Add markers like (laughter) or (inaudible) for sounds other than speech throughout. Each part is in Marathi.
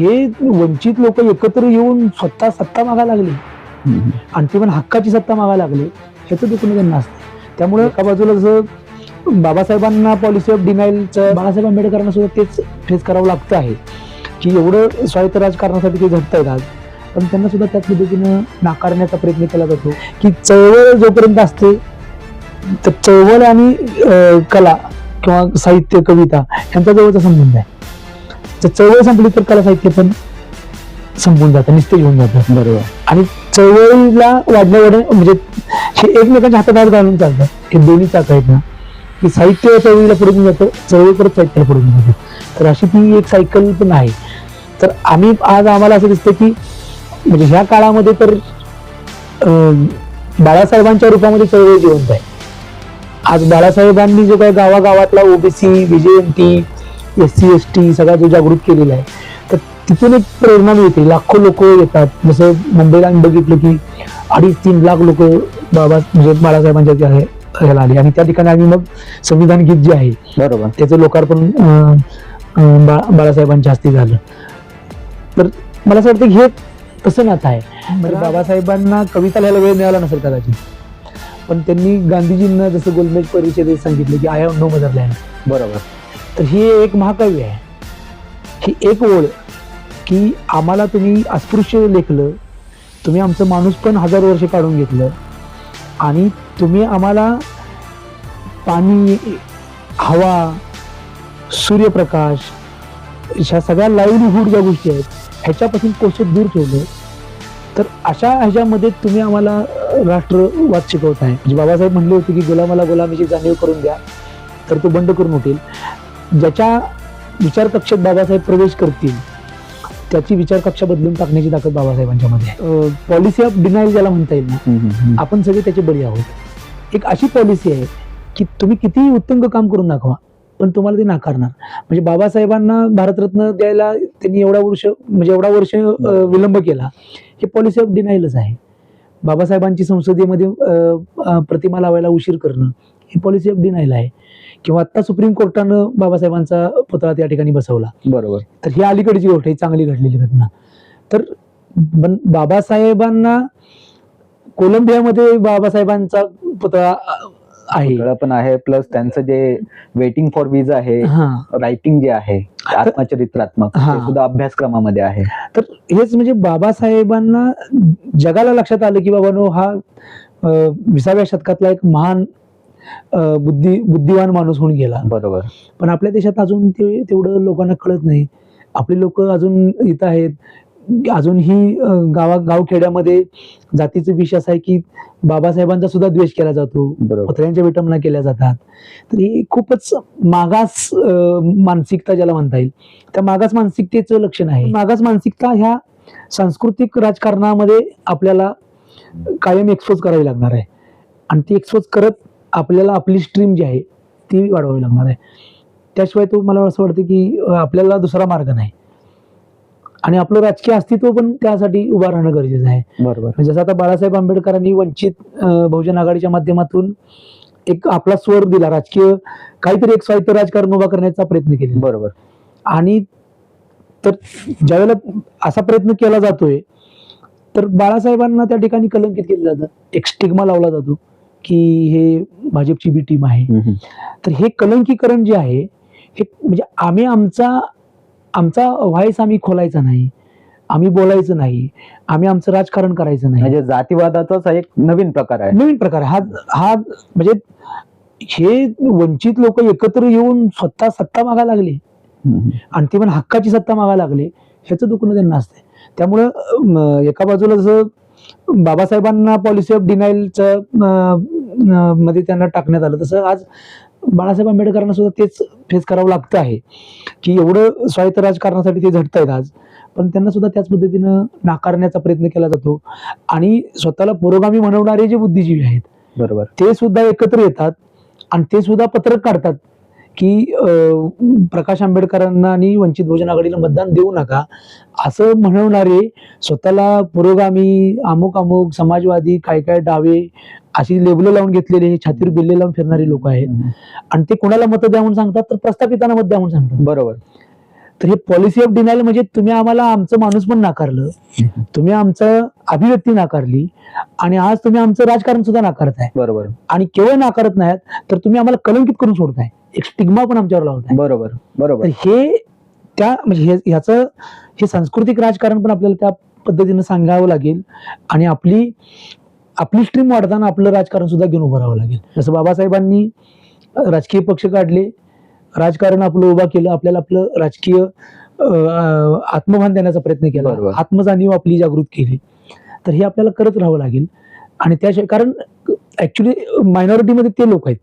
हे वंचित लोक एकत्र येऊन स्वतः सत्ता मागायला लागली. आणि ते पण हक्काची सत्ता मागायला लागली ह्याचं दुखणं त्यांना असतं. त्यामुळे एका बाजूला जसं बाबासाहेबांना पॉलिसी ऑफ डिनाईलचं बाळासाहेब आंबेडकरांना सुद्धा तेच फेस करावं लागतं आहे. की एवढं स्वायत्त राजकारणासाठी ते झटत आहेत आज. पण त्यांना सुद्धा त्याच पद्धतीनं नाकारण्याचा प्रयत्न केला जातो. की चळवळ जोपर्यंत असते तर चळवळ आणि कला किंवा साहित्य कविता यांचा जवळचा संबंध आहे. तर चळवळ संपली तर कला साहित्य पण संपून जातं निस्तेज होऊन जातं. बरोबर. आणि चळवळीला वाढण्या वाढ म्हणजे हे एकमेकांच्या हातात हात घालून चालतं. हे दोन्ही चाक आहेत ना. की साहित्य चळवळीला पुढे घेऊन जातं चळवळ परत साहित्याला पुढे घेऊन जातं. तर अशी ती एक सायकल पण आहे. तर आम्ही आज आम्हाला असं दिसतं की म्हणजे ह्या काळामध्ये तर बाळासाहेबांच्या रूपामध्ये चळवळ जिवंत आहे. आज बाळासाहेबांनी जो काही गावागावातला OBC VJNT S C S T सगळा जो जागृत केलेला आहे तर तिथून एक प्रेरणा मिळते. लाखो लोक येतात. जसं मुंबईला आम्ही बघितलं की अडीच तीन लाख लोक बाबा म्हणजे बाळासाहेबांच्या हे- ह्याला आले. आणि त्या ठिकाणी आम्ही मग संविधान गीत जे आहे बरोबर. त्याचं लोकार्पण बाळासाहेबांच्या हस्ते झालं. तर मला असं वाटतं की हे तसं नातं आहे. तर बाबासाहेबांना कविता लिहायला वेळ मिळाला नसेल कदाचित. पण त्यांनी गांधीजींना जसं गोलमेज परिषदेत सांगितलं की आय हॅव नो मदरलँड बरोबर. तर ही एक महाकाव्य आहे. ही एक ओळ की आम्हाला तुम्ही अस्पृश्य लेखलं तुम्ही आमचं माणूस पण हजार वर्ष काढून घेतलं आणि तुम्ही आम्हाला पाणी हवा सूर्यप्रकाश ह्या सगळ्या लाईव्हलीहूड ज्या गोष्टी आहेत ह्याच्यापासून कोशत दूर ठेवलं. तर अशा ह्याच्यामध्ये तुम्ही आम्हाला राष्ट्रवाद शिकवत आहे म्हणजे बाबासाहेब म्हणले होते की गुलामाला गुलामीची जाणीव करून द्या तर तो बंड करून उठेल. ज्याच्या विचार कक्षेत बाबासाहेब प्रवेश करतील त्याची विचार कक्षा बदलून टाकण्याची ताकद बाबासाहेबांच्या मध्ये पॉलिसी ऑफ डिनाईल ज्याला म्हणता येईल ना आपण सगळे त्याचे बळी आहोत. एक अशी पॉलिसी आहे की तुम्ही कितीही उत्तुंग काम करून दाखवा पण तुम्हाला ते नाकारणार. म्हणजे बाबासाहेबांना भारतरत्न द्यायला त्यांनी एवढा वर्ष म्हणजे एवढा वर्ष विलंब केला हे पॉलिसी ऑफ डिनाईलच आहे. बाबासाहेबांची संसदेमध्ये प्रतिमा लावायला उशीर करणं ही पॉलिसी ऑफ डिनाईल आहे. किंवा आता सुप्रीम कोर्टानं बाबासाहेबांचा पुतळा त्या ठिकाणी बसवला. बरोबर. तर ही अलीकडची गोष्ट आहे चांगली घडलेली घटना. तर बन- बाबासाहेबांना कोलंबियामध्ये बाबासाहेबांचा पुतळा आहे. पण आहे प्लस त्यांचं जे वेटिंग फॉर विजा आहे हा. रायटिंग जे आहे आत्मचरित्रात्मक हा. सुद्धा अभ्यासक्रमामध्ये आहे. तर हेच म्हणजे बाबासाहेबांना जगाला लक्षात आलं की बाबानो हा विसाव्या शतकातला एक महान बुद्धी बुद्धिवान माणूस होऊन गेला. बरोबर. पण आपल्या देशात अजून ते तेवढं लोकांना कळत नाही. आपली लोक अजून इथं आहेत. अजूनही गावा गावखेड्यामध्ये जातीचं विष असं आहे की बाबासाहेबांचा सुद्धा द्वेष केला जातो. पत्र्यांच्या विटंबना केल्या जातात. तर ही खूपच मागास मानसिकता ज्याला म्हणता येईल. त्या मागास मानसिकतेचं लक्षण आहे. मागास मानसिकता ह्या सांस्कृतिक राजकारणामध्ये आपल्याला कायम एक्सपोज करावी लागणार आहे. आणि ती एक्सपोज करत आपल्याला आपली स्ट्रीम जी आहे ती वाढवावी लागणार आहे. त्याशिवाय तो मला असं वाटतं की आपल्याला दुसरा मार्ग नाही. आणि आपलं राजकीय अस्तित्व पण त्यासाठी उभा राहणं गरजेचं आहे. बरोबर. म्हणजे जसं आता बाळासाहेब आंबेडकरांनी वंचित बहुजन आघाडीच्या माध्यमातून एक आपला स्वर दिला. राजकीय काहीतरी एक स्वायत्त राजकारण उभा करण्याचा प्रयत्न केला बरोबर. आणि तर ज्यावेळेला असा प्रयत्न केला जातोय तर बाळासाहेबांना त्या ठिकाणी कलंकित केलं जातं. एक स्टिग्मा लावला जातो. की हे भाजपची बी टीम आहे. तर हे कलंकीकरण जे आहे हे म्हणजे आम्ही आमचा आमचा व्हायस आम्ही खोलायचा नाही. आम्ही बोलायचं नाही. आम्ही आमचं राजकारण करायचं नाही. म्हणजे जातीवादाचाच एक नवीन प्रकार आहे. नवीन प्रकार. हा हा म्हणजे हे वंचित लोक एकत्र येऊन स्वतः सत्ता मागायला लागले. आणि ती पण हक्काची सत्ता मागायला लागले. ह्याचं दुखणं त्यांना असते त्यामुळं एका बाजूला जसं बाबासाहेबांना पॉलिसी ऑफ डिनाईलचं मध्ये त्यांना टाकण्यात आलं. तसं आज बाळासाहेब आंबेडकरांना सुद्धा तेच फेस करावं लागतं आहे की एवढं स्वायत्त राजकारणासाठी ते झटत आहेत आज. पण त्यांना सुद्धा त्याच पद्धतीनं नाकारण्याचा प्रयत्न केला जातो. आणि स्वतःला पुरोगामी म्हणवणारे जे बुद्धिजीवी आहेत बरोबर. ते सुद्धा एकत्र येतात आणि ते सुद्धा पत्रक काढतात. की प्रकाश आंबेडकरांना आणि वंचित बहुजन आघाडीला मतदान देऊ नका असं म्हणवणारे स्वतःला पुरोगामी अमुक अमुक समाजवादी काय काय डावे अशी लेबलं लावून घेतलेले छातीवर बिल्ले लावून फिरणारे लोक आहेत. आणि ते कोणाला मत द्या म्हणून सांगतात? तर प्रस्थापितांना मत द्या म्हणून सांगतात. बरोबर. तर हे पॉलिसी ऑफ डिनायल म्हणजे तुम्ही आम्हाला आमचं माणूस पण नाकारलं तुम्ही आमचं अभिव्यक्ती नाकारली आणि आज तुम्ही आमचं राजकारण सुद्धा नाकारताय. बरोबर. आणि केवळ नाकारत नाहीत तर तुम्ही आम्हाला कलंकित करून सोडताय. एक स्टिग्मा पण आमच्यावर लावताय बरोबर बरोबर. हे त्या म्हणजे हे ह्याचं हे सांस्कृतिक राजकारण पण आपल्याला त्या पद्धतीनं सांगावं लागेल. आणि आपली आपली स्ट्रीम वाढताना आपलं राजकारण सुद्धा घेऊन उभं राहावं लागेल. जसं बाबासाहेबांनी राजकीय पक्ष काढले. राजकारण आपलं उभा केलं. आपल्याला आपलं राजकीय आत्मभान देण्याचा प्रयत्न केला. आत्मजाणीव आपली जागृत केली. तर हे आपल्याला करत राहावं लागेल. आणि त्याशिवाय कारण ऍक्च्युली मायनॉरिटीमध्ये ते लोक आहेत.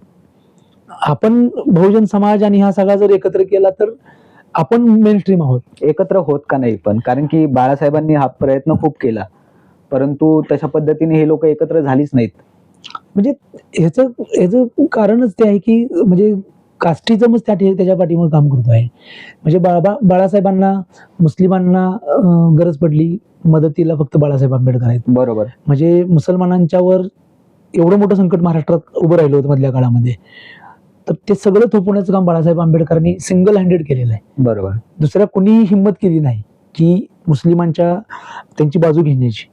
आपण बहुजन समाज आणि हा सगळा जर एकत्र केला तर आपण मेन स्ट्रीम आहोत. एकत्र होत का नाही पण? कारण की बाळासाहेबांनी हा प्रयत्न खूप केला. परंतु तशा पद्धतीने हे लोक एकत्र झालीच नाहीत. म्हणजे ह्याचं ह्याचं कारणच ते आहे की म्हणजे कास्टिझमच त्या त्याच्या पाठीमागे काम करतो आहे. म्हणजे बाळा बाळासाहेबांना मुस्लिमांना गरज पडली मदतीला फक्त बाळासाहेब आंबेडकर आहेत. बरोबर. म्हणजे मुसलमानांच्यावर एवढं मोठं संकट महाराष्ट्रात उभं राहिलं होतं मधल्या काळामध्ये. तर ते सगळं थोपवण्याचं काम बाळासाहेब आंबेडकरांनी सिंगल हँडेड केलेलं आहे. बरोबर. दुसऱ्या कोणीही हिंमत केली नाही की मुस्लिमांच्या त्यांची बाजू घेण्याची.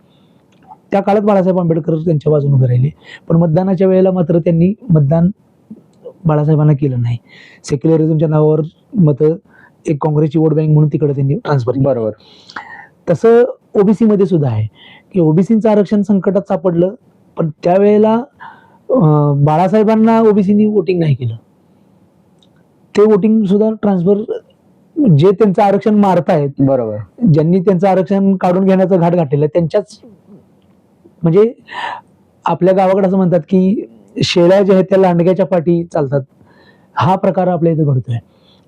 त्या काळात बाळासाहेब आंबेडकर त्यांच्या बाजूने उभे राहिले. पण मतदानाच्या वेळेला मात्र त्यांनी मतदान बाळासाहेबांना केलं नाही. सेक्युलरिझमच्या नावावर मतं एक काँग्रेसची वोट बँक म्हणून तिकडे त्यांनी ट्रान्सफर बरोबर. तसं ओबीसी मध्ये सुद्धा आहे की ओबीसीचं आरक्षण संकटात सापडलं पण त्यावेळेला बाळासाहेबांना ओबीसीनी वोटिंग नाही केलं. ते वोटिंग सुद्धा ट्रान्सफर जे त्यांचं आरक्षण मारतायत बरोबर. ज्यांनी त्यांचं आरक्षण काढून घेण्याचा घाट घातलेला आहे त्यांच्याच म्हणजे आपल्या गावाकडे असं म्हणतात की शेळ्या ज्या आहेत त्या लांडग्याच्या पाठी चालतात. हा प्रकार आपल्या इथे घडतोय.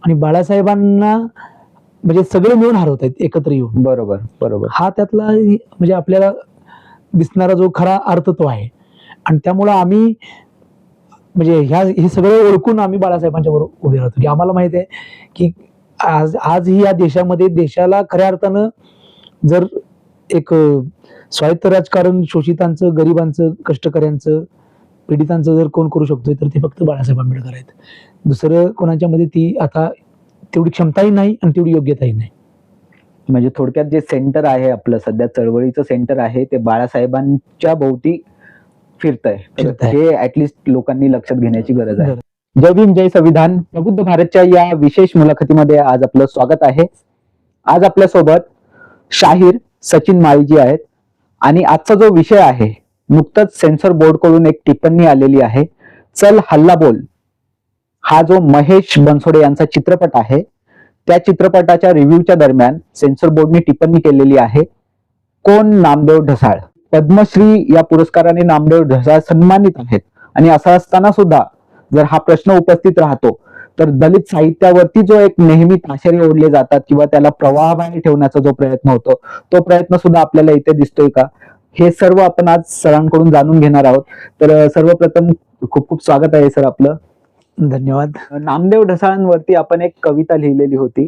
आणि बाळासाहेबांना म्हणजे सगळे मिळून हरवत आहेत एकत्र येऊन. बरोबर बरोबर. हा त्यातला म्हणजे आपल्याला दिसणारा जो खरा अर्थ तो आहे. आणि त्यामुळं आम्ही म्हणजे ह्या हे सगळं ओळखून आम्ही बाळासाहेबांच्या बरोबर उभे राहतो. की आम्हाला माहीत आहे की आज आजही या देशामध्ये देशाला खऱ्या अर्थानं जर एक स्वायत्त राजकारण शोषितांचं गरिबांचं कष्टकऱ्यांचं पीडितांचं जर कोण करू शकतोय तर ते फक्त बाळासाहेब आंबेडकर आहेत. दुसरं कोणाच्या मध्ये ती आता तेवढी क्षमताही नाही आणि तेवढी योग्यताही नाही. म्हणजे थोडक्यात जे सेंटर आहे आपलं सध्या चळवळीचं सेंटर आहे ते बाळासाहेबांच्या भोवती फिरतंय. फिरतंय. हे ऍटलिस्ट लोकांनी लक्षात घेण्याची गरज आहे. जय भीम जय संविधान. प्रबुद्ध भारतच्या या विशेष मुलाखतीमध्ये आज आपलं स्वागत आहे. आज आपल्यासोबत शाहीर सचिन माळीजी आहेत. आणि आजचा जो विषय आहे नुकतंच सेन्सर बोर्डकडून एक टिप्पणी आलेली आहे. चल हल्ला बोल. हा जो महेश बनसोडे यांचा चित्रपट आहे त्या चित्रपटाच्या रिव्ह्यूच्या दरम्यान सेन्सर बोर्डने टिप्पणी केलेली आहे. कोण नामदेव ढसाळ? पद्मश्री या पुरस्काराने नामदेव ढसाळ सन्मानित आहेत. आणि असं असताना सुद्धा जर हा प्रश्न उपस्थित राहतो तर दलित साहित्यावरती जो एक नेहमी ताशेरे ओढले जातात किंवा त्याला प्रवाहबाहेर ठेवण्याचा जो प्रयत्न होतो तो प्रयत्न सुद्धा आपल्याला इथे दिसतोय का? हे सर्व आपण आज सरांकडून जाणून घेणार आहोत. तर सर्वप्रथम खूप खूप स्वागत आहे सर आपलं. धन्यवाद. नामदेव ढसाळांवरती आपण एक कविता लिहिलेली होती.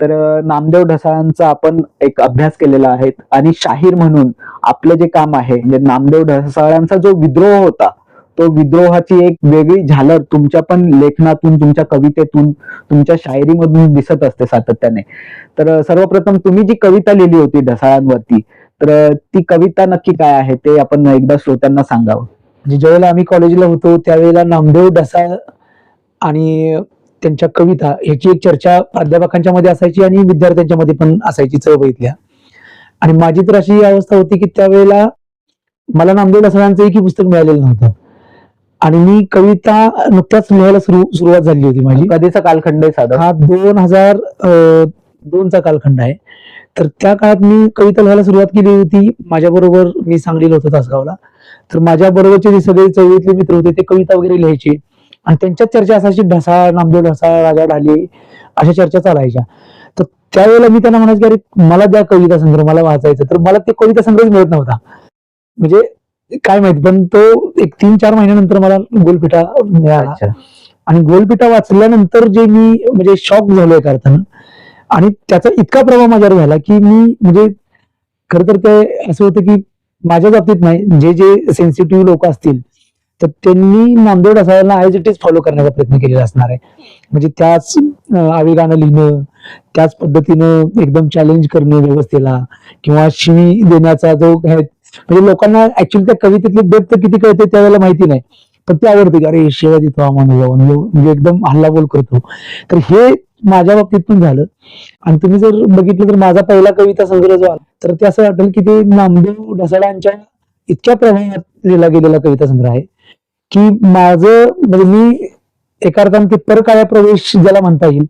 तर नामदेव ढसाळांचा आपण एक अभ्यास केलेला आहे आणि शाहीर म्हणून आपलं जे काम आहे म्हणजे नामदेव ढसाळांचा जो विद्रोह होता तो विद्रोहाची एक वेगळी झालर तुमच्या पण लेखनातून तुमच्या कवितेतून तुमच्या शायरीमधून दिसत असते सातत्याने. तर सर्वप्रथम तुम्ही जी कविता लिहिली होती ढसाळांवरती तर ती कविता नक्की काय आहे ते आपण एकदा श्रोत्यांना सांगावं. म्हणजे ज्यावेळेला आम्ही कॉलेजला होतो त्यावेळेला नामदेव ढसाळ आणि त्यांच्या कविता ह्याची एक चर्चा प्राध्यापकांच्या मध्ये असायची आणि विद्यार्थ्यांच्या मध्ये पण असायची चळवळीतल्या. आणि माझी तर अशी अवस्था होती की त्यावेळेला मला नामदेव ढसाळांचं एकही पुस्तक मिळालेलं नव्हतं. आणि मी कविता नुकत्याच लिहायला सुरू सुरुवात झाली होती माझी. कधीचा कालखंड आहे साधारण? हा दोन हजार दोनचा कालखंड आहे. तर त्या काळात मी कविता लिहायला सुरुवात केली होती. माझ्या बरोबर मी सांगलीला होतो तासगावला. तर माझ्या बरोबरचे जे सगळे चळवळीतले मित्र होते ते कविता वगैरे लिहायचे. आणि त्यांच्यात चर्चा असायची ढसाळ नामदेव ढसाळ राजा ढाले अशा चर्चा चालायच्या. तर त्यावेळेला मी त्यांना म्हणायचं की अरे मला द्या कविता संग्रह मला वाचायचं. तर मला ते कविता संग्रह मिळत नव्हता. म्हणजे काय माहीत पण तो एक तीन चार महिन्यानंतर मला गोलपिठा मिळाला. अच्छा. आणि गोलपिठा वाचल्यानंतर जे मी म्हणजे शॉक झालो एका अर्थानं आणि त्याचा इतका प्रभाव माझ्यावर झाला की मी म्हणजे खर तर ते असं होतं की माझ्या बाबतीत नाही जे जे सेन्सिटिव्ह लोक असतील तर त्यांनी नामदेव ढसाळ्यांना ऍज इट इज फॉलो करण्याचा प्रयत्न केलेला असणार आहे. म्हणजे त्याच अं, आवेगानं लिहिणं त्याच पद्धतीनं एकदम चॅलेंज करणं व्यवस्थेला किंवा शिवी देण्याचा जो आहे म्हणजे लोकांना ऍक्च्युली त्या कवितेतली डेप्थ किती कळते त्यावेळेला माहिती नाही. पण ते आवडते की अरे शिवाय देतो आम्हाला जाऊन म्हणजे एकदम हल्लाबोल करतो. तर हे माझ्या बाबतीत पण झालं. आणि तुम्ही जर बघितलं तर माझा पहिला कविता संग्रह जो आला तर ते असं वाटेल की ते नामदेव ढसाळांच्या इतक्या प्रभावात लिहिला गेलेला कविता संग्रह आहे. की माझं म्हणजे मी एका अर्थाने ते परकाया प्रवेश ज्याला म्हणता येईल.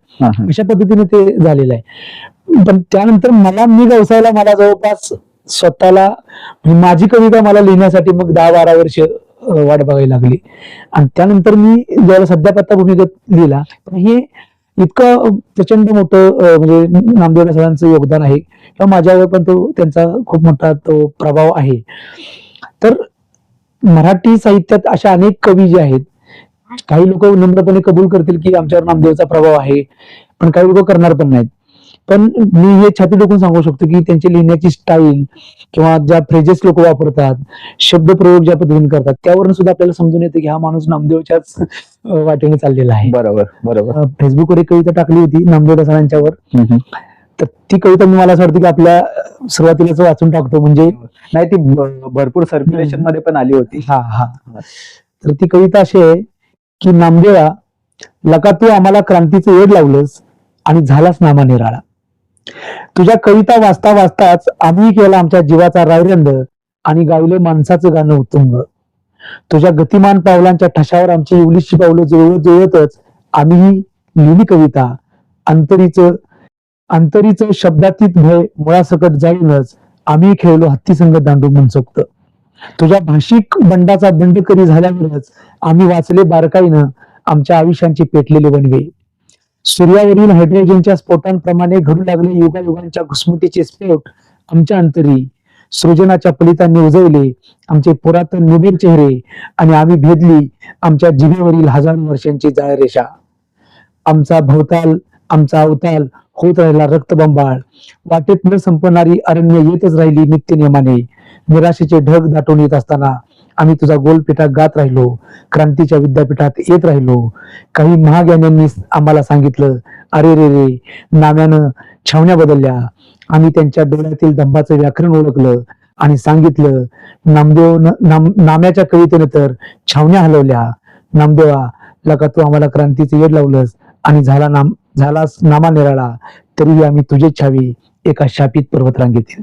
अशा पद्धतीने ते झालेलं आहे. पण त्यानंतर मला मी व्यवसायाला मला जवळपास स्वतःला म्हणजे माझी कविता मला लिहिण्यासाठी मग दहा बारा वर्ष वाट बघावी लागली. आणि त्यानंतर मी ज्यावेळेला सध्या पत्ता भूमिगत लिहिला पण हे इतकं प्रचंड मोठं म्हणजे नामदेव सरांचं योगदान आहे. किंवा माझ्यावर पण तो त्यांचा खूप मोठा तो प्रभाव आहे. तर मराठी साहित्यात अशा अनेक कवी जे आहेत काही लोक नम्रपणे कबूल करतील की आमच्यावर नामदेवचा प्रभाव आहे पण काही लोक करणार पण नाहीत. पण मी हे छाती टोकून सांगू शकतो की त्यांची लिहिण्याची स्टाईल किंवा ज्या फ्रेजेस लोक वापरतात शब्दप्रयोग ज्या पद्धतीने करतात त्यावरून सुद्धा आपल्याला समजून येतं की हा माणूस नामदेवच्याच वाटेने चाललेला आहे. बरोबर बरोबर. फेसबुकवर एक कविता टाकली होती नामदेव हम्म. तर ती कविता मी मला असं वाटतं की आपल्या अं, सुरुवातीलाच वाचून टाकतो. म्हणजे नाही ती भरपूर सर्क्युलेशनमध्ये पण आली होती. हा हा. तर ती कविता अशी आहे की नामदेवा लका तू आम्हाला क्रांतीचं वेळ लावलंस आणि झालाच नामा निराळा. तुझ्या कविता वाचता वाचताच आम्ही केला आमच्या जीवाचा रायरंद आणि गावलं माणसाचं गाणं उत्तुंग. तुझ्या गतिमान पावलांच्या ठशावर आमची इंग्लिशची पावलं जुळवत जुळवतच आम्ही लिहिली कविता. अंतरीचं अंतरीचं शब्दातीत भय मुळासकट जाईलच आम्ही खेळलो हत्तीसंग दांडू मनसोक्त. तुझ्या भाषिक बंडाचा बंडकरी झाल्यावरच आम्ही वाचले बारकाईनं आमच्या आयुष्यांची पेटलेले वनवे सूर्यावरील हायड्रोजनच्या स्फोटांप्रमाणे घडू लागले युगायुगांच्या घुसमुटीचे स्फोट आमच्या अंतरी. सृजनाच्या फलितांनी उजवले आमचे पुरातन निबीर चेहरे आणि आम्ही भेदली आमच्या जिभेवरील हजारो वर्षांची जाळरेषा. आमचा भवताल आमचा अवताल होत राहिला रक्तबंबाळ. वाटेत न संपणारी अरण्य येतच राहिली नित्य नियमाने निराशेचे ढग दाटून येत असताना आम्ही तुझा गोलपिठात गात राहिलो. क्रांतीच्या विद्यापीठात येत राहिलो. काही महाज्ञान्यांनी आम्हाला सांगितलं अरे रे रे नाम्यानं छावण्या बदलल्या. आम्ही त्यांच्या डोळ्यातील दंभाचं व्याकरण ओळखलं आणि सांगितलं नामदेव नाम नाम्याच्या कवितेनं तर छावण्या हलवल्या. नामदेवा लका तू आम्हाला क्रांतीचं येड लावलंस आणि झाला नाम झालास नामा निराळा तरीही आम्ही तुझे छावी एका शापित पर्वतरांगेतील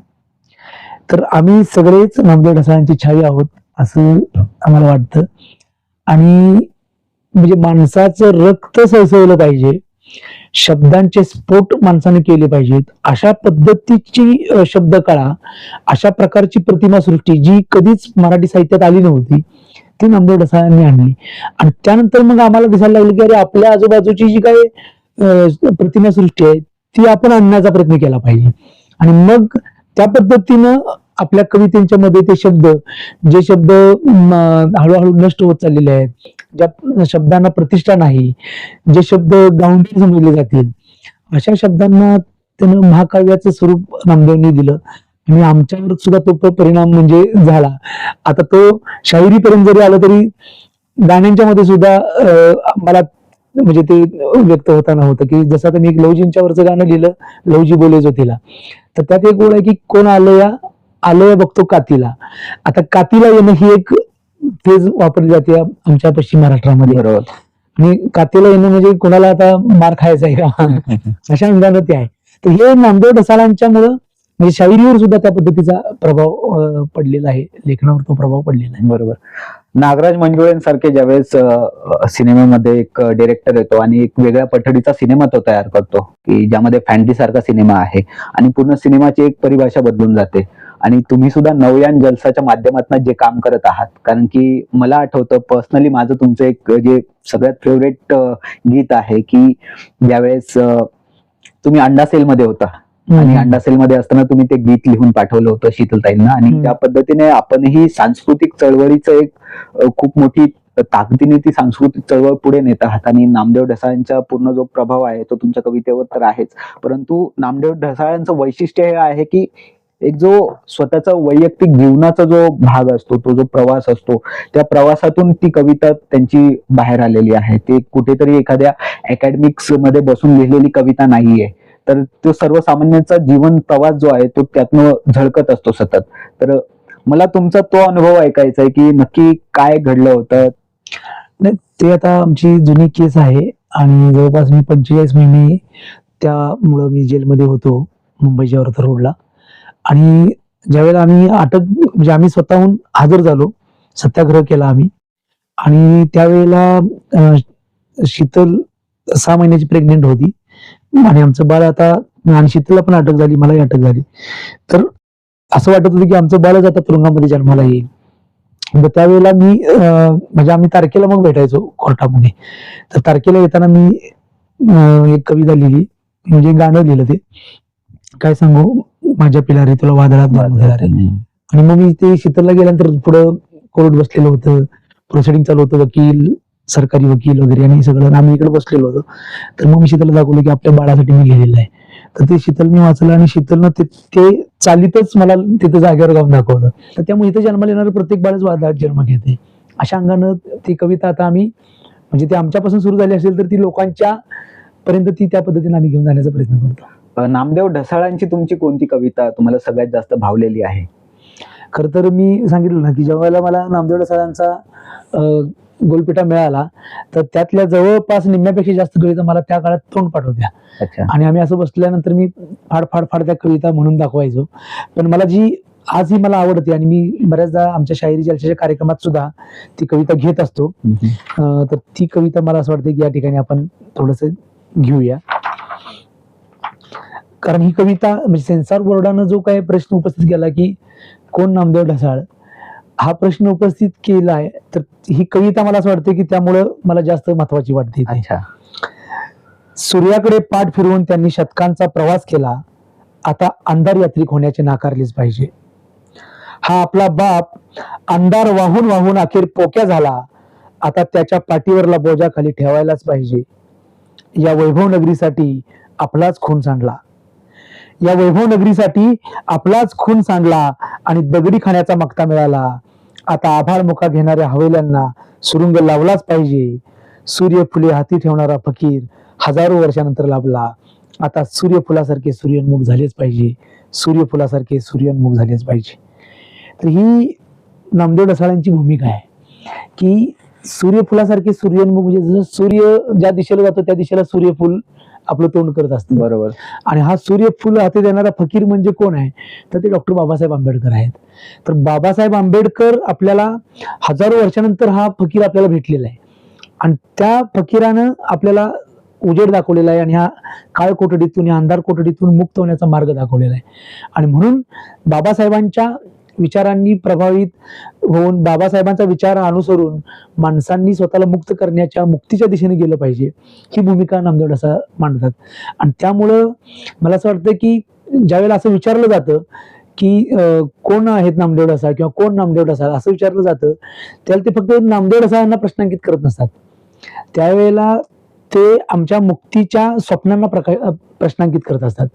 तर आम्ही सगळेच नामदेव ढसाळांची छावी आहोत असं आम्हाला वाटतं. आणि म्हणजे माणसाचं रक्त सळसळलं पाहिजे शब्दांचे स्फोट माणसाने केले पाहिजेत. अशा पद्धतीची शब्द कळा अशा प्रकारची प्रतिमा सृष्टी जी कधीच मराठी साहित्यात आली नव्हती ती नामदेव ढसाळांनी आणली. आणि त्यानंतर मग आम्हाला दिसायला लागलं की अरे आपल्या आजूबाजूची जी काही प्रतिमासृष्टी प्रतिमा सृष्टी आहे ती आपण आणण्याचा प्रयत्न केला पाहिजे. आणि मग त्या पद्धतीनं आपल्या कवितेच्या मध्ये ते शब्द जे शब्द हळूहळू नष्ट होत चाललेले आहेत ज्या शब्दांना प्रतिष्ठा नाही जे शब्द गावंढी समजले जातील अशा शब्दांना त्यानं महाकाव्याचं स्वरूप नामदेवनी दिलं. आणि आमच्यावर सुद्धा तो परिणाम म्हणजे झाला. आता तो शाहिरीपर्यंत जरी आलं तरी गाण्यांच्या मध्ये सुद्धा मला म्हणजे ते व्यक्त होताना होतं की जसं आता मी एक लवजींच्या वरचं गाणं लिहिलं लवजी बोले जो तिला. तर त्यात एक ओळ आहे की कोण आलं या आलय बघतो कातीला. आता कातीला येणं ही एक फेज वापरली जाते आमच्या पश्चिम महाराष्ट्रामध्ये. बरोबर. आणि कातीला येणं म्हणजे कोणाला आता मार खायचा आहे का? (laughs) अशा अंगानं ते आहे. तर हे नामदेव ढसाळांच्यामुळं म्हणजे शाहिरीवर सुद्धा त्या पद्धतीचा प्रभाव पडलेला आहे. लेखनावर तो प्रभाव पडलेला आहे. बरोबर. नागराज मंजुळेंसारखे ज्यावेळेस सिनेमामध्ये एक डिरेक्टर येतो आणि एक वेगळ्या पठडीचा सिनेमा तो तयार करतो की ज्यामध्ये फॅन्टी सारखा सिनेमा आहे आणि पूर्ण सिनेमाची एक परिभाषा बदलून जाते. आणि तुम्ही सुद्धा नवयान जलसाच्या माध्यमातून जे काम करत आहात कारण की मला आठवतं पर्सनली माझं तुमचं एक जे सगळ्यात फेवरेट गीत आहे की ज्यावेळेस तुम्ही अंडा सेल मध्ये होता. आणि अंडा सेल मध्ये असताना तुम्ही ते गीत लिहून पाठवलं होतं शीतलताईंना. आणि. त्या पद्धतीने आपणही सांस्कृतिक चळवळीचं एक खूप मोठी ताकदीने ती सांस्कृतिक चळवळ पुढे नेत आहात. आणि नामदेव ढसाळांचा पूर्ण जो प्रभाव आहे तो तुमच्या कवितेवर तर आहेच. परंतु नामदेव ढसाळांचं वैशिष्ट्य हे आहे की एक जो स्वतःचा वैयक्तिक जीवनाचा जो भाग असतो तो जो प्रवास असतो त्या प्रवासातून ती कविता त्यांची बाहेर आलेली आहे. ते कुठेतरी एखाद्या अकॅडमिक्समध्ये बसून लिहिलेली कविता नाहीये. तर तो सर्वसामान्यांचा जीवन प्रवास जो आहे तो त्यातनं झळकत असतो सतत. तर मला तुमचा तो अनुभव ऐकायचा आहे की नक्की काय घडलं होतं? नाही ते आता आमची जुनी केस आहे आणि जवळपास मी पंचेचाळीस महिने त्यामुळं मी जेलमध्ये होतो मुंबईच्या वर्थ रोडला. आणि ज्यावेळेला आम्ही अटक म्हणजे आम्ही स्वतःहून हजर झालो सत्याग्रह केला आम्ही. आणि त्यावेळेला शीतल सहा महिन्याची प्रेग्नेंट होती. आणि आमचं बाळ आता आणि शीतलला पण अटक झाली मलाही अटक झाली. तर असं वाटत होतं की आमचं बाळच आता तुरुंगामध्ये जन्माला येईल. मग त्यावेळेला मी म्हणजे आम्ही तारखेला मग भेटायचो कोर्टामध्ये. तर तारखेला येताना मी एक कविता लिहिली म्हणजे गाणं लिहिलं ते. काय सांगू? माझ्या पिलारी तुला वादळात आणि मग मी ते शीतलला गेल्यानंतर पुढं कोर्ट बसलेलं होतं. प्रोसिडिंग चालू होतं वकील सरकारी वकील वगैरे आणि सगळं आम्ही इकडे बसलेलो होतो. तर मग मी शीतलला दाखवलं की आपल्या बाळासाठी मी लिहिलेलं आहे. तर ते शीतलने वाचलं आणि शीतलनं ते ते चालीतच मला तिथं जागेवर जाऊन दाखवलं. तर त्यामुळे इथं जन्माला येणारं प्रत्येक बाळच वादळात जन्म घेते. अशा अंगानं ती कविता आता आम्ही म्हणजे ती आमच्यापासून सुरू झाली असेल तर ती लोकांच्या पर्यंत ती त्या पद्धतीने आम्ही घेऊन जाण्याचा प्रयत्न करतो. नामदेव ढसाळांची तुमची कोणती कविता तुम्हाला सगळ्यात जास्त भावलेली आहे? खरं तर मी सांगितलं ना की जेव्हा मला नामदेव सरांचा गोलपिटा मिळाला तर त्यातल्या जवळपास निम्म्यापेक्षा जास्त कविता मला त्या काळात तोंड पाठवत्या. आणि आम्ही असं बसल्यानंतर मी फाड फाड फाड त्या कविता म्हणून दाखवायचो. पण मला जी आजही मला आवडते आणि मी बऱ्याचदा आमच्या शाहिरी जलशाच्या कार्यक्रमात सुद्धा ती कविता घेत असतो. तर ती कविता मला असं वाटते की या ठिकाणी आपण थोडस घेऊया. कारण ही कविता म्हणजे सेन्सॉर बोर्डानं जो काही प्रश्न उपस्थित केला की कोण नामदेव ढसाळ हा प्रश्न उपस्थित केलाय तर ही कविता मला असं वाटते की त्यामुळं मला जास्त महत्वाची वाटते सूर्याकडे पाठ फिरवून त्यांनी शतकांचा प्रवास केला आता अंधार यात्रिक होण्याचे नाकारलेच पाहिजे. हा आपला बाप अंधार वाहून वाहून अखेर पोक्या झाला आता त्याच्या पाठीवरला बोजा खाली ठेवायलाच पाहिजे. या वैभव नगरीसाठी आपलाच खून सांडला. या वैभव नगरीसाठी आपलाच खून सांडला आणि दगडी खाण्याचा मक्ता मिळाला. आता आभार मुखा घेणाऱ्या हवेल्यांना सुरुंग लावलाच पाहिजे. सूर्य फुले हाती ठेवणारा फकीर हजारो वर्षानंतर लाभला. आता सूर्यफुलासारखे सूर्योन्मुख झालेच पाहिजे. सूर्यफुलासारखे सूर्योन्मुख झालेच पाहिजे. तर ही नामदेव ढसाळांची भूमिका आहे. की सूर्यफुलासारखे सूर्योन्मुख म्हणजे जसं सूर्य ज्या दिशेला जातो त्या दिशेला सूर्यफूल आपलं तोंड करत असतं बरोबर. आणि हा सूर्यफूल हाती देणारा फकीर म्हणजे कोण आहे? तर ते डॉक्टर बाबासाहेब आंबेडकर आहेत. तर बाबासाहेब आंबेडकर आपल्याला हजारो वर्षानंतर हा फकीर आपल्याला भेटलेला आहे. आणि त्या फकीरानं आपल्याला उजेड दाखवलेला आहे आणि ह्या काळ कोठडीतून या अंधार कोठडीतून मुक्त होण्याचा मार्ग दाखवलेला आहे. आणि म्हणून बाबासाहेबांच्या विचारांनी प्रभावित होऊन बाबासाहेबांचा विचार अनुसरून माणसांनी स्वतःला मुक्त करण्याच्या मुक्तीच्या दिशेने गेलं पाहिजे. ही भूमिका नामदेव असा मांडतात. आणि त्यामुळं मला असं वाटतं की ज्यावेळेला असं विचारलं जातं की कोण आहेत नामदेव ढसा किंवा कोण नामदेव ढसा असं विचारलं जातं त्याला ते फक्त नामदेव ढसा यांना प्रश्नांकित करत नसतात. त्यावेळेला ते आमच्या मुक्तीच्या स्वप्नांना प्रका प्रश्नांकित करत असतात.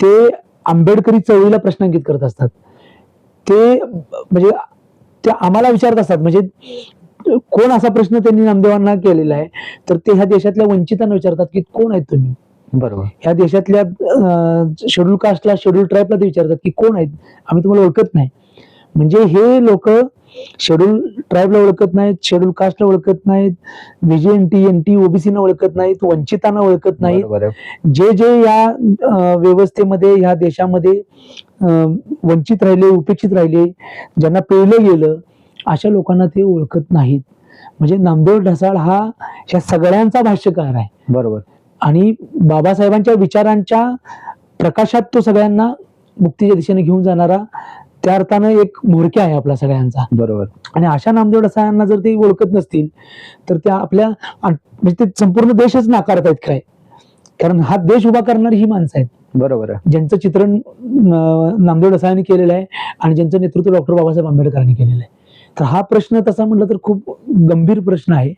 ते आंबेडकरी चळवळीला प्रश्नांकित करत असतात. ते म्हणजे ते आम्हाला विचारत असतात म्हणजे कोण असा प्रश्न त्यांनी नामदेवांना केलेला आहे? तर ते ह्या देशातल्या वंचितांना विचारतात की कोण आहेत तुम्ही? बरोबर. ह्या देशातल्या शेड्यूल कास्टला शेड्यूल ट्राईबला ते विचारतात की कोण आहेत? आम्ही तुम्हाला ओळखत नाही. म्हणजे हे लोक शेड्यूल ट्राईबला ओळखत नाहीत शेड्यूल कास्टला ओळखत नाहीत व्हीजीएनटी एन टी ओबीसीना ओळखत नाहीत वंचितांना ओळखत नाहीत. जे जे या व्यवस्थेमध्ये ह्या देशामध्ये वंचित राहिले उपेक्षित राहिले ज्यांना पिळलं गेलं अशा लोकांना ते ओळखत नाहीत. म्हणजे नामदेव ढसाळ हा ह्या सगळ्यांचा भाष्यकार आहे. बरोबर. आणि बाबासाहेबांच्या विचारांच्या प्रकाशात तो सगळ्यांना मुक्तीच्या दिशेने घेऊन जाणारा त्या अर्थानं एक म्होरक्या आहे आपला सगळ्यांचा. बरोबर. आणि अशा नामदेव ढसाळ्यांना जर ते ओळखत नसतील तर त्या आपल्या म्हणजे ते संपूर्ण देशच नाकारत आहेत काय? कारण हा देश उभा करणारी ही माणसं आहेत. बरोबर. ज्यांचं चित्रण नामदेव ढसाळ्यांनी केलेलं आहे आणि ज्यांचं नेतृत्व डॉक्टर बाबासाहेब आंबेडकरांनी केलेलं आहे. तर हा प्रश्न तसा म्हटलं तर खूप गंभीर प्रश्न आहे.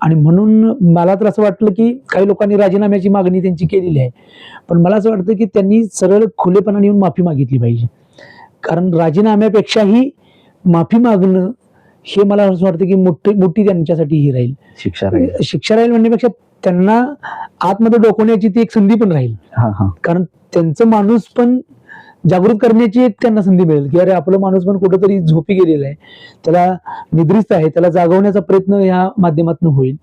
आणि म्हणून मला तर असं वाटलं की काही लोकांनी राजीनाम्याची मागणी त्यांची केलेली आहे. पण मला असं वाटतं की त्यांनी सरळ खुलेपणाने येऊन माफी मागितली पाहिजे. कारण राजीनाम्यापेक्षाही माफी मागणं हे मला असं वाटतं की मोठी मोठी त्यांच्यासाठी ही राहील. शिक्षा राहील. शिक्षा राहील म्हणण्यापेक्षा त्यांना आतमध्ये डोकवण्याची ती एक संधी पण राहील. हा हा. कारण त्यांचं माणूस पण जागृत करण्याची एक त्यांना संधी मिळेल की अरे आपलं माणूस पण कुठंतरी झोपी गेलेला आहे. त्याला निद्रिस्त आहे त्याला जागवण्याचा प्रयत्न ह्या माध्यमातून होईल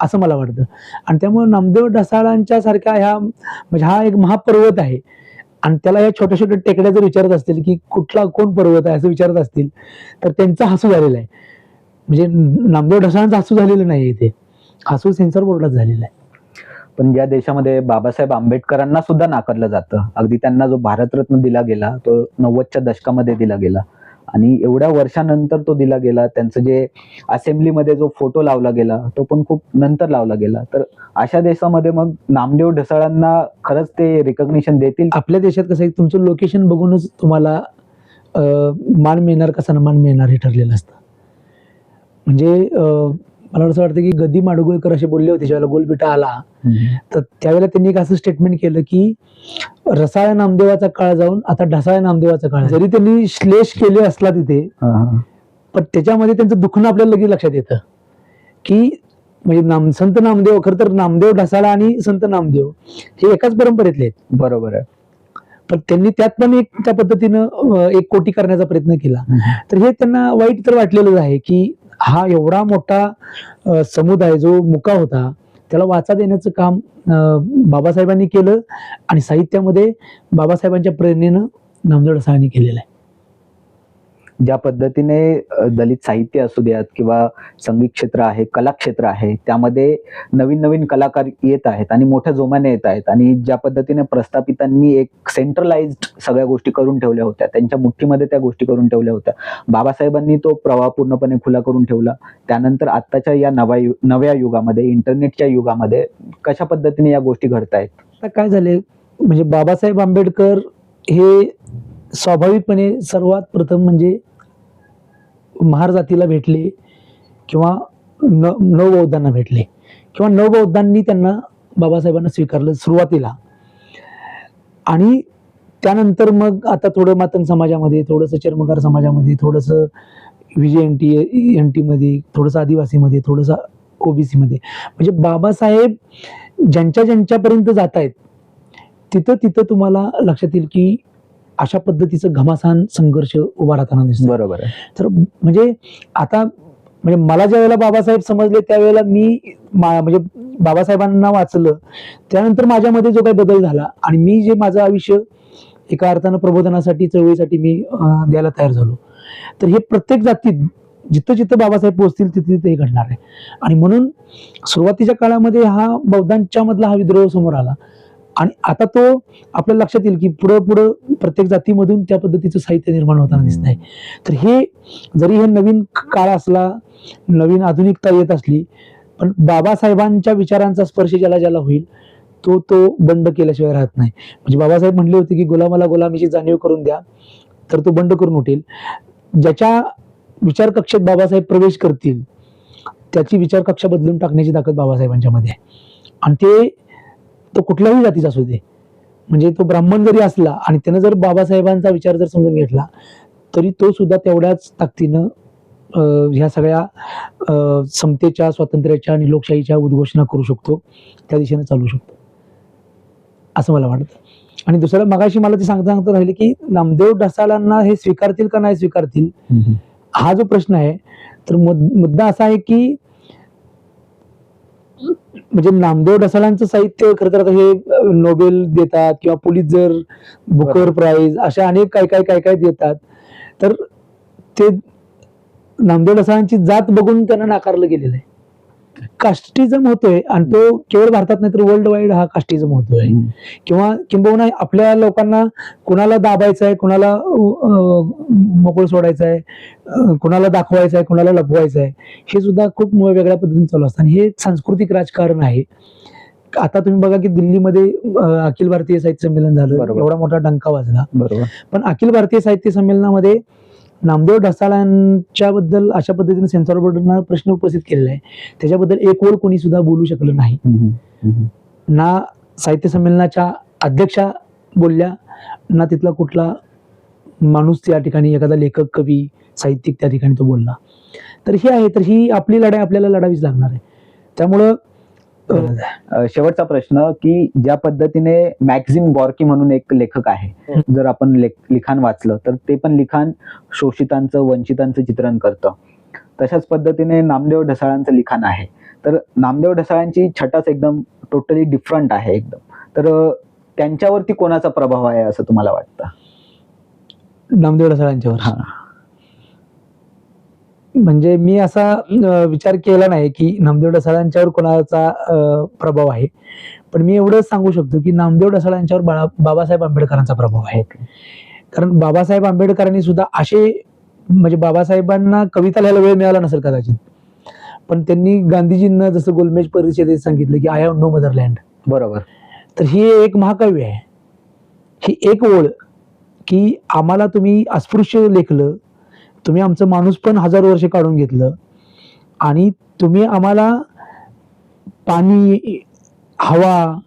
असं मला वाटतं. आणि त्यामुळे नामदेव ढसाळांच्या सारख्या ह्या म्हणजे हा एक महापर्वत आहे. आणि त्याला या छोट्या छोट्या टेकड्या जर विचारत असतील की कुठला कोण पर्वत आहे असं विचारत असतील तर त्यांचा हसू झालेला आहे. म्हणजे नामदेव ढसाळांचा हसू झालेलं नाही इथे. हसू सेन्सर बोर्डात झालेला आहे. पण ज्या देशामध्ये बाबासाहेब आंबेडकरांना सुद्धा नाकारलं जातं अगदी त्यांना जो भारतरत्न दिला गेला तो नव्वदच्या दशकामध्ये दिला गेला आणि एवढ्या वर्षानंतर तो दिला गेला. त्यांचं जे असेंब्लीमध्ये जो फोटो लावला गेला तो पण खूप नंतर लावला गेला. तर अशा देशामध्ये मग नामदेव ढसाळांना खरंच ते रिकग्निशन देतील? आपल्या देशात कसं आहे तुमचं लोकेशन बघूनच तुम्हाला मान मिळणार का सन्मान मिळणार हे ठरलेलं असतं. म्हणजे मला असं वाटतं की गदी माडगुळकर असे बोलले होते ज्यावेळेला गोलबिटा आला. तर त्यावेळेला त्यांनी एक असं स्टेटमेंट केलं की रसाळ नामदेवाचा काळ जाऊन आता ढसाळ नामदेवाचा काळ. जरी त्यांनी श्लेष केले असला तिथे. पण त्याच्यामध्ये त्यांचं दुखणं आपल्याला लगेच लक्षात येतं. की म्हणजे नाम संत नामदेव खरं तर नामदेव ढसाळा आणि संत नामदेव हे एकाच परंपरेतले आहेत. बरोबर आहे. पण त्यांनी त्यात पण एक त्या पद्धतीनं एक कोटी करण्याचा प्रयत्न केला. तर हे त्यांना वाईट तर वाटलेलंच आहे की हा एवढा मोठा समुदाय जो मुका होता त्याला वाचा देण्याचं काम बाबासाहेबांनी केलं आणि साहित्यामध्ये बाबासाहेबांच्या प्रेरणेनं नामदेव ढसाळांनी केलेलं आहे. ज्या पद्धतीने दलित साहित्य असू द्यात किंवा संगीत क्षेत्र आहे कला क्षेत्र आहे त्यामध्ये नवीन नवीन कलाकार येत आहेत आणि मोठ्या जोमाने येत आहेत आणि ज्या पद्धतीने प्रस्थापितांनी एक सेंट्रलाइज सगळ्या गोष्टी करून ठेवल्या होत्या त्यांच्या मुठ्ठीमध्ये त्या गोष्टी करून ठेवल्या होत्या. बाबासाहेबांनी तो प्रवाह पूर्णपणे खुला करून ठेवला. त्यानंतर आत्ताच्या या नव्या यु- नव्या युगामध्ये इंटरनेटच्या युगामध्ये कशा पद्धतीने या गोष्टी घडत आहेत काय झाले म्हणजे बाबासाहेब आंबेडकर हे स्वाभाविकपणे सर्वात प्रथम म्हणजे महार जातीला भेटले किंवा न नवबौद्धांना भेटले. किंवा नवबौद्धांनी त्यांना बाबासाहेबांना स्वीकारलं सुरुवातीला. आणि त्यानंतर मग आता थोडं मातंग समाजामध्ये थोडंसं चर्मकार समाजामध्ये थोडंसं विजय एन टी एन टीमध्ये थोडंसं आदिवासीमध्ये थोडंसं ओबीसीमध्ये. म्हणजे बाबासाहेब ज्यांच्या ज्यांच्यापर्यंत जात आहेत तिथं तिथं तुम्हाला लक्षात येईल की अशा पद्धतीचं घमासान संघर्ष उभा राहताना दिसतो बरोबर आहे. तर म्हणजे आता म्हणजे मला ज्या वेळेला बाबासाहेब समजले त्यावेळेला मी म्हणजे बाबासाहेबांना वाचलं त्यानंतर माझ्यामध्ये जो काही बदल झाला आणि मी जे माझं आयुष्य एका अर्थानं प्रबोधनासाठी चळवळीसाठी मी द्यायला तयार झालो. तर हे प्रत्येक जातीत जिथं जिथं बाबासाहेब पोहोचतील तिथे तिथे हे घडणार आहे. आणि म्हणून सुरुवातीच्या काळामध्ये हा बौद्धांच्या मधला हा विद्रोह समोर आला. आणि आता तो आपल्या लक्षात येईल की पुढं पुढं प्रत्येक जातीमधून त्या पद्धतीचं साहित्य निर्माण होताना दिसत आहे तर हे जरी हे नवीन काळ असला नवीन आधुनिकता येत असली पण बाबासाहेबांच्या विचारांचा स्पर्श ज्याला ज्याला होईल तो तो बंड केल्याशिवाय राहत नाही. म्हणजे बाबासाहेब म्हणले होते की गुलामाला गुलामीची जाणीव करून द्या तर तो बंड करून उठेल. ज्याच्या विचार कक्षेत बाबासाहेब प्रवेश करतील त्याची विचार कक्षा बदलून टाकण्याची ताकद बाबासाहेबांच्या मध्ये आहे. आणि ते तो कुठल्याही जातीचा असू दे. म्हणजे तो ब्राह्मण जरी असला आणि त्यानं जर बाबासाहेबांचा विचार जर समजून घेतला तरी तो सुद्धा तेवढ्याच ताकदीनं ह्या सगळ्या समतेच्या स्वातंत्र्याच्या आणि लोकशाहीच्या उद्घोषणा करू शकतो. त्या दिशेने चालू शकतो. असं मला वाटतं. आणि दुसरं मगाशी मला ते सांगता सांगता राहिले की नामदेव ढसाळांना हे स्वीकारतील का नाही स्वीकारतील? हा जो प्रश्न आहे तर मुद- मुद्दा असा आहे की म्हणजे नामदेव ढसाळांचं साहित्य खरं तर आता हे नोबेल देतात किंवा पुलितझर बुकर. प्राइज अशा अनेक काय काय काय काय देतात तर ते नामदेव ढसाळांची जात बघून त्यांना नाकारलं गेलेलं आहे कास्टिझम होतोय आणि तो केवळ भारतात नाही तर वर्ल्ड वाईड हा कास्टिझम होतोय. किंवा किंबहुना आपल्या लोकांना कुणाला दाबायचं आहे कुणाला मोकळं सोडायचं आहे कुणाला दाखवायचं आहे कुणाला लपवायचं आहे हे सुद्धा खूप वेगळ्या पद्धतीने चालू असतं. आणि हे सांस्कृतिक राजकारण आहे. आता तुम्ही बघा की दिल्लीमध्ये अखिल भारतीय साहित्य संमेलन झालं. एवढा मोठा डंका वाजला. बरोबर. पण अखिल भारतीय साहित्य संमेलनामध्ये नामदेव ढसाळांच्या बद्दल अशा पद्धतीने सेन्सॉर बोर्डनं प्रश्न उपस्थित केलेला आहे. त्याच्याबद्दल एक ओळ कोणी सुद्धा बोलू शकलं नाही. ना साहित्य संमेलनाच्या अध्यक्षा बोलल्या ना तिथला कुठला माणूस त्या ठिकाणी एखादा लेखक कवी साहित्यिक त्या ठिकाणी तो बोलला. तर ही आहे तर ही आपली लढाई आपल्याला लढावीच लागणार आहे. त्यामुळं शेवटचा प्रश्न की ज्या पद्धतीने मॅक्झिम गॉर्की म्हणून एक लेखक आहे जर आपण लेख- लिखाण वाचलं तर ते पण लिखाण शोषितांचं वंचितांचं चित्रण करतं. तशाच पद्धतीने नामदेव ढसाळांचं लिखाण आहे. तर नामदेव ढसाळांची छटाच एकदम टोटली डिफरंट आहे एकदम. तर त्यांच्यावरती कोणाचा प्रभाव आहे असं तुम्हाला वाटतं? नामदेव ढसाळांच्यावर. हा. म्हणजे मी असा विचार केला नाही की नामदेव ढसाळांच्यावर कोणाचा प्रभाव आहे. पण मी एवढंच सांगू शकतो की नामदेव ढसाळांच्यावर बाळा बाबासाहेब आंबेडकरांचा प्रभाव आहे. कारण बाबासाहेब आंबेडकरांनी सुद्धा असे म्हणजे बाबासाहेबांना कविता लिहायला वेळ मिळाला नसेल कदाचित. पण त्यांनी गांधीजींना जसं गोलमेज परिषदेत सांगितलं की आय हॅव नो मदरलँड बरोबर. तर ही एक महाकाव्य आहे. ही एक ओळ की आम्हाला तुम्ही अस्पृश्य लेखलं तुम्ही आमचं माणूस पण हजार वर्ष काढून घेतलं. आणि तुम्ही आम्हाला पाणी हवा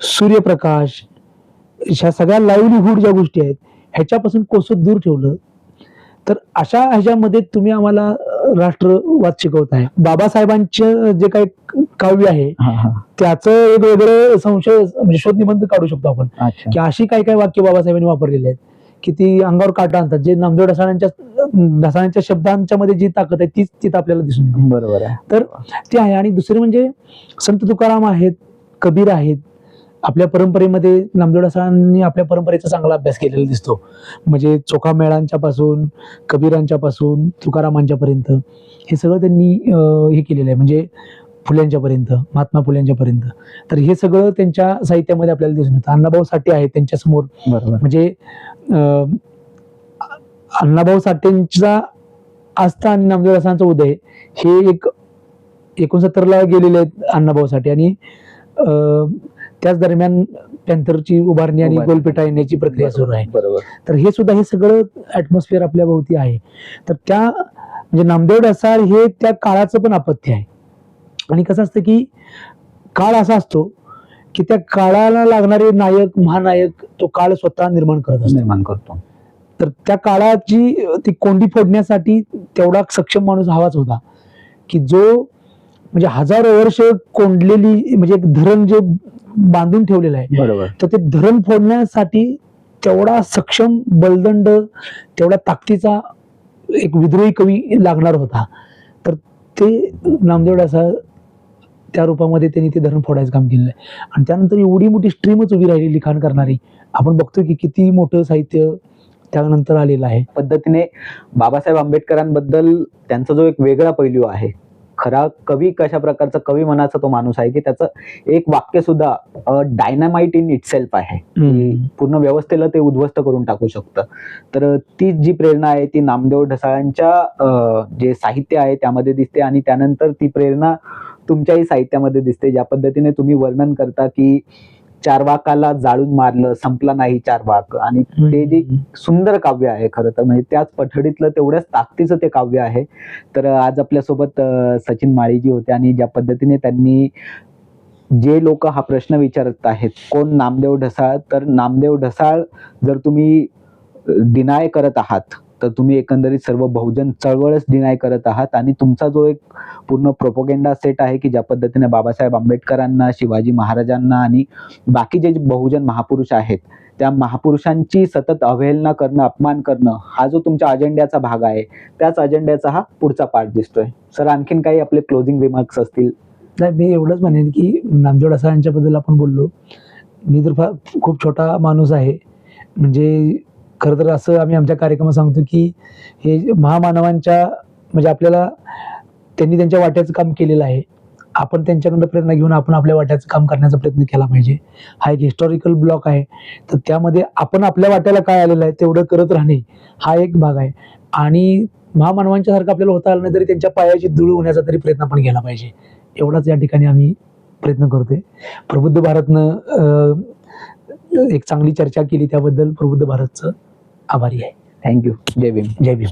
सूर्यप्रकाश ह्या सगळ्या लाईव्हलीहूड ज्या गोष्टी आहेत ह्याच्यापासून कोसत दूर ठेवलं. तर अशा ह्याच्यामध्ये तुम्ही आम्हाला राष्ट्रवाद शिकवताय बाबासाहेबांचं जे काही काव्य आहे. त्याचं एक वेगळं संशय म्हणजे शोध निबंध काढू शकतो आपण. की अशी काही काही वाक्य बाबासाहेबांनी वापरलेली आहेत. की ती अंगावर काटा आणतात जे नामदेव ढसाळ्यांच्या ढसाळ्यांच्या शब्दांच्या मध्ये जी ताकद आहे तीच तिथं आपल्याला दिसून येते. बरोबर आहे. ती आहे. आणि दुसरी म्हणजे संत तुकाराम आहेत कबीर आहेत. आपल्या परंपरेमध्ये नामदेव ढसाळांनी आपल्या परंपरेचा चांगला अभ्यास केलेला दिसतो. म्हणजे चोखा मेळांच्या पासून कबीरांच्या पासून तुकारामांच्या पर्यंत हे सगळं त्यांनी हे केलेलं आहे. म्हणजे फुल्यांच्या पर्यंत महात्मा फुल्यांच्या पर्यंत तर हे सगळं त्यांच्या साहित्यामध्ये आपल्याला दिसून येतं. अण्णाभाऊ साठे आहेत त्यांच्यासमोर बरोबर. म्हणजे अं, अण्णाभाऊ साठेंचा आस्था आणि नामदेव दासांचा उदय हे एक एकोणसत्तरला गेलेले आहेत अण्णाभाऊ साठे. आणि त्याच दरम्यान पॅन्थरची उभारणी आणि. गोलपेटा येण्याची प्रक्रिया सुरू आहे. तर हे सुद्धा हे सगळं ऍटमॉस्फिअर आपल्या भोवती आहे. तर त्या म्हणजे नामदेव ढसाळ हे त्या काळाचं पण अपत्य आहे. आणि कसं असतं की काळ असा असतो की त्या काळाला लागणारे नायक महानायक तो काळ स्वतः निर्माण करत असतो. निर्माण करतो. तर त्या काळाची ती कोंडी फोडण्यासाठी तेवढा सक्षम माणूस हवाच होता की जो म्हणजे हजारो वर्ष कोंडलेली म्हणजे एक धरण जे बांधून ठेवलेलं आहे बरोबर. तर ते धरण फोडण्यासाठी तेवढा सक्षम बलदंड तेवढ्या ताकदीचा एक विद्रोही कवी लागणार होता. तर ते नामदेव असा त्या रूपामध्ये त्यांनी ते धरण फोडायचं काम केलेलं आहे. आणि त्यानंतर एवढी मोठी स्ट्रीमच उभी राहिली लिखाण करणारी आपण बघतो की किती मोठं साहित्य त्यानंतर आलेलं आहे. पद्धतीने बाबासाहेब आंबेडकरांबद्दल त्यांचा जो एक वेगळा पैलू आहे खरा कवी कशा प्रकारचा कवी मनाचा तो माणूस आहे की त्याचं एक वाक्य सुद्धा डायनामाइट इन इटसेल्फ आहे. की पूर्ण व्यवस्थेला ते उद्ध्वस्त करून टाकू शकतं. तर ती जी प्रेरणा आहे ती नामदेव ढसाळांच्या जे साहित्य आहे त्यामध्ये दिसते आणि त्यानंतर ती प्रेरणा तुमच्याही साहित्यामध्ये दिसते ज्या पद्धतीने तुम्ही वर्णन करता की चारवाकाला जाळून मारलं संपला नाही चारवाक आणि ते जे सुंदर काव्य आहे खरं तर म्हणजे त्याच पठडीतलं तेवढ्याच ताकदीचं ते काव्य आहे. तर आज आपल्यासोबत सचिन माळीजी होते आणि ज्या पद्धतीने त्यांनी जे लोक हा प्रश्न विचारत आहेत कोण नामदेव ढसाळ? तर नामदेव ढसाळ जर तुम्ही डिनाय करत आहात तर तुम्ही एकंदरीत सर्व बहुजन चळवळच डिनाय करत आहात. आणि तुमचा जो एक पूर्ण प्रोपोगेंडा सेट आहे की ज्या पद्धतीने बाबासाहेब आंबेडकरांना शिवाजी महाराजांना आणि बाकी जे बहुजन महापुरुष आहेत त्या महापुरुषांची सतत अवहेलना करणं अपमान करणं हा जो तुमच्या अजेंड्याचा भाग आहे त्याच अजेंड्याचा हा पुढचा पार्ट दिसतोय. सर आणखीन काही आपले क्लोजिंग रिमार्क्स असतील? नाही मी एवढंच म्हणेन की नामदेव ढसाळ यांच्याबद्दल आपण बोललो. मी तर फार खूप छोटा माणूस आहे. म्हणजे खरं तर असं आम्ही आमच्या कार्यक्रमात सांगतो की हे महामानवांच्या म्हणजे आपल्याला त्यांनी त्यांच्या वाट्याचं काम केलेलं आहे. आपण त्यांच्याकडनं प्रेरणा घेऊन आपण आपल्या वाट्याचं काम करण्याचा प्रयत्न केला पाहिजे. हा एक हिस्टॉरिकल ब्लॉक आहे. तर त्यामध्ये आपण आपल्या वाट्याला काय आलेलं आहे तेवढं करत राहणे हा एक भाग आहे. आणि महामानवांच्या सारखं आपल्याला होता आलं नाही तरी त्यांच्या पायाची धूळ होण्याचा तरी प्रयत्न आपण केला पाहिजे. एवढाच या ठिकाणी आम्ही प्रयत्न करतोय. प्रबुद्ध भारतनं एक चांगली चर्चा केली त्याबद्दल प्रबुद्ध भारतचं. आभारी आहे. थँक्यू जय भीम. जय भीम.